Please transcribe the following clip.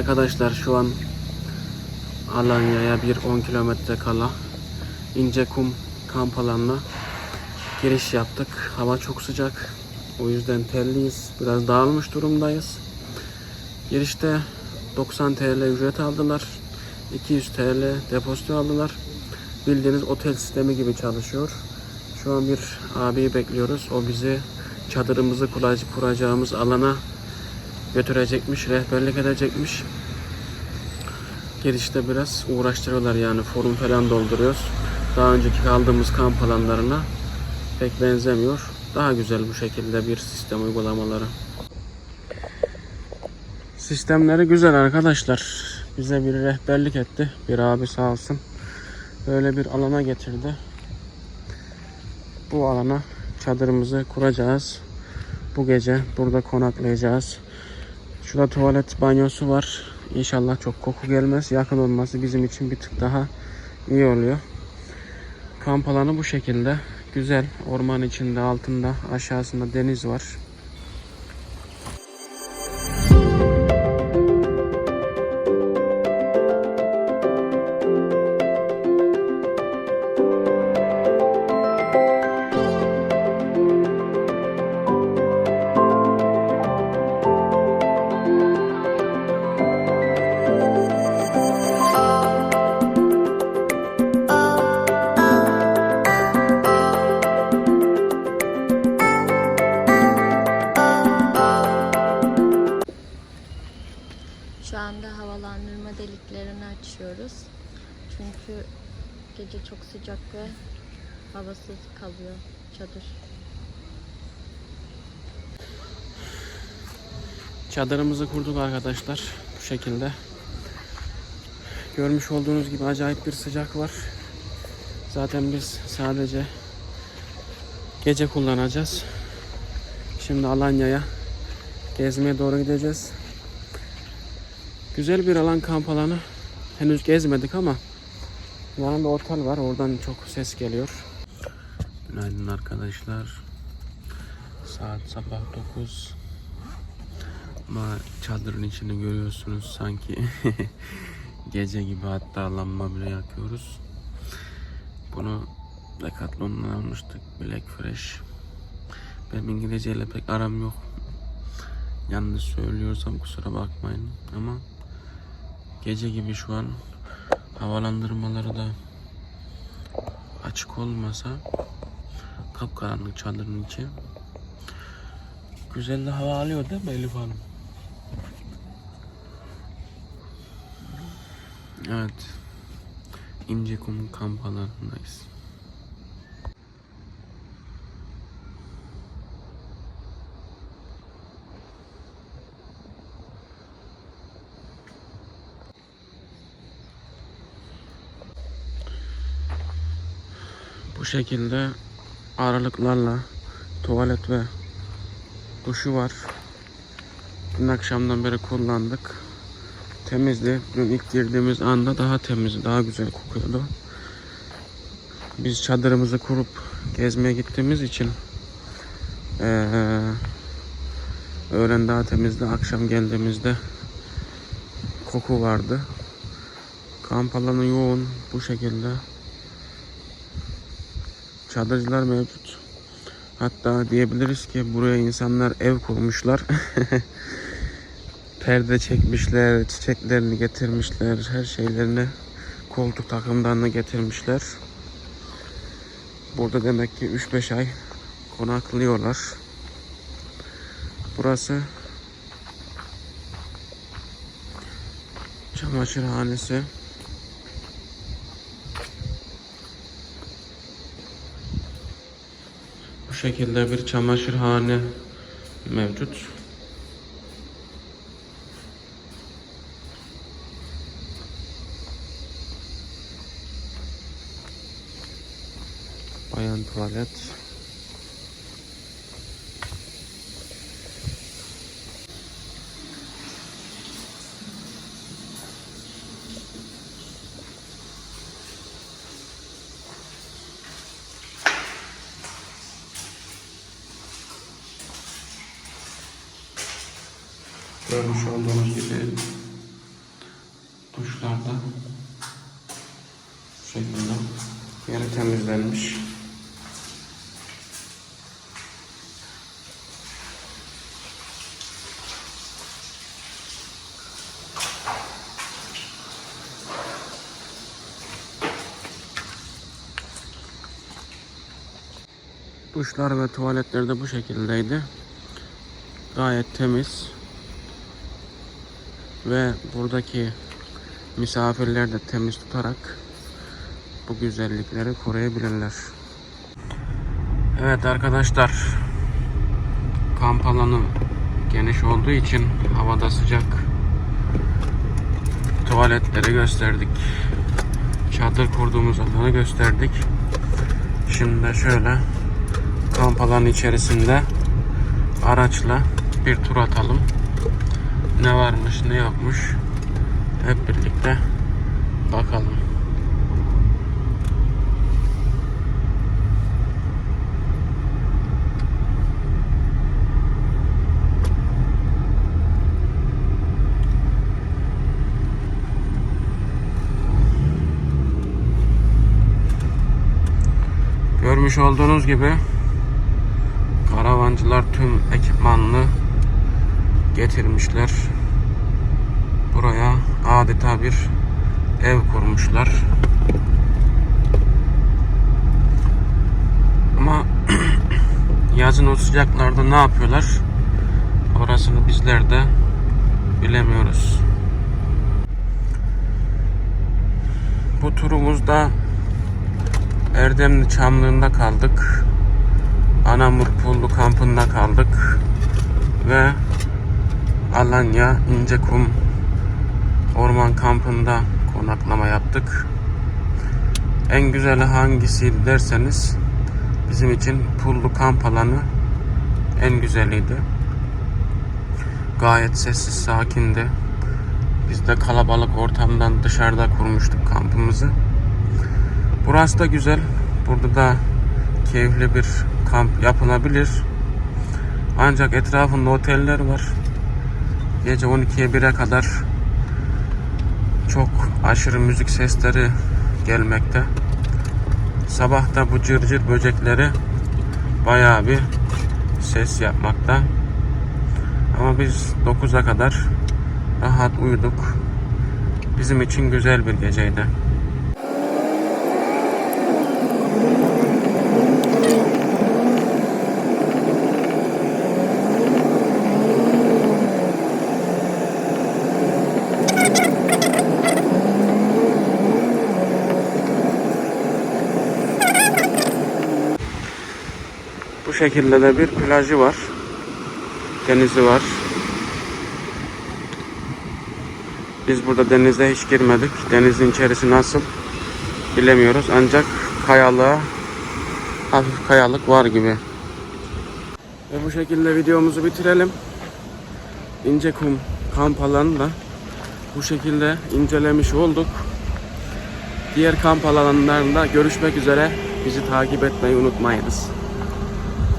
arkadaşlar şu an Alanya'ya bir 10 kilometre kala İncekum kamp alanına giriş yaptık. Hava çok sıcak. O yüzden terliyiz. Biraz dağılmış durumdayız. Girişte 90 TL ücret aldılar. 200 TL depozito aldılar. Bildiğiniz otel sistemi gibi çalışıyor. Şu an bir abiyi bekliyoruz. O bizi çadırımızı kurac- kuracağımız alana götürecekmiş, rehberlik edecekmiş. Girişte biraz uğraştırıyorlar yani forum falan dolduruyoruz. Daha önceki kaldığımız kamp alanlarına pek benzemiyor. Daha güzel bu şekilde bir sistem uygulamaları. Sistemleri güzel arkadaşlar. Bize bir rehberlik etti. Bir abi sağ olsun. Böyle bir alana getirdi. Bu alana çadırımızı kuracağız. Bu gece burada konaklayacağız. Şurada tuvalet banyosu var. İnşallah çok koku gelmez. Yakın olması bizim için bir tık daha iyi oluyor. Kamp alanı bu şekilde. Güzel. Orman içinde altında aşağısında deniz var. Havalandırma deliklerini açıyoruz. Çünkü gece çok sıcak ve havasız kalıyor çadır. Çadırımızı kurduk arkadaşlar. Bu şekilde. Görmüş olduğunuz gibi acayip bir sıcak var. Zaten biz sadece gece kullanacağız. Şimdi Alanya'ya gezmeye doğru gideceğiz. Güzel bir alan kamp alanı. Henüz gezmedik ama yanında otel var. Oradan çok ses geliyor. Günaydın arkadaşlar. Saat sabah 9. Ama çadırın içini görüyorsunuz sanki gece gibi hatta lamba bile yakıyoruz. Bunu Decathlon'dan almıştık Black Fresh. Benim İngilizceyle pek aram yok. Yanlış söylüyorsam kusura bakmayın ama gece gibi şu an havalandırmaları da açık olmasa kapkaranlık çadırın içi. Güzel de hava alıyor değil mi Elif Hanım? Evet. İncekum kamp alanındayız. Bu şekilde aralıklarla tuvalet ve duşu var. Dün akşamdan beri kullandık. Temizdi. Dün ilk girdiğimiz anda daha temiz, daha güzel kokuyordu. Biz çadırımızı kurup gezmeye gittiğimiz için eee öğlen daha temizdi. Akşam geldiğimizde koku vardı. Kamp alanı yoğun bu şekilde. Çadırcılar mevcut. Hatta diyebiliriz ki buraya insanlar ev kurmuşlar. Perde çekmişler, çiçeklerini getirmişler, her şeylerini koltuk takımlarını getirmişler. Burada demek ki 3-5 ay konaklıyorlar. Burası çamaşırhanesi. Şekilde bir çamaşırhane mevcut. Bayan tuvalet. Görmüş olduğunuz gibi duşlarda bu şekilde yeri temizlenmiş. Duşlar ve tuvaletler de bu şekildeydi. Gayet temiz. Ve buradaki misafirler de temiz tutarak bu güzellikleri koruyabilirler. Evet arkadaşlar. Kamp alanı geniş olduğu için havada sıcak. Tuvaletleri gösterdik. Çadır kurduğumuz alanı gösterdik. Şimdi de şöyle kamp alanı içerisinde araçla bir tur atalım. Ne varmış ne yokmuş hep birlikte bakalım. Görmüş olduğunuz gibi karavancılar tüm ekipmanını getirmişler. Buraya adeta bir ev kurmuşlar. Ama yazın o sıcaklarda ne yapıyorlar? Orasını bizler de bilemiyoruz. Bu turumuzda Erdemli Çamlığı'nda kaldık. Anamur Pullu kampında kaldık. Ve Alanya İncekum Orman kampında konaklama yaptık. En güzeli hangisiydi derseniz bizim için Pullu kamp alanı en güzeliydi. Gayet sessiz, sakindi. Biz de kalabalık ortamdan dışarıda kurmuştuk kampımızı. Burası da güzel. Burada da keyifli bir kamp yapılabilir. Ancak etrafında oteller var. Gece 12'ye 1'e kadar çok aşırı müzik sesleri gelmekte. Sabah da bu cırcır böcekleri bayağı bir ses yapmakta. Ama biz 9'a kadar rahat uyuduk. Bizim için güzel bir geceydi. Şekilde de bir plajı var. Denizi var. Biz burada denize hiç girmedik. Denizin içerisi nasıl bilemiyoruz. Ancak kayalığa hafif kayalık var gibi. Ve bu şekilde videomuzu bitirelim. İncekum kamp alanını da bu şekilde incelemiş olduk. Diğer kamp alanlarında görüşmek üzere. Bizi takip etmeyi unutmayınız.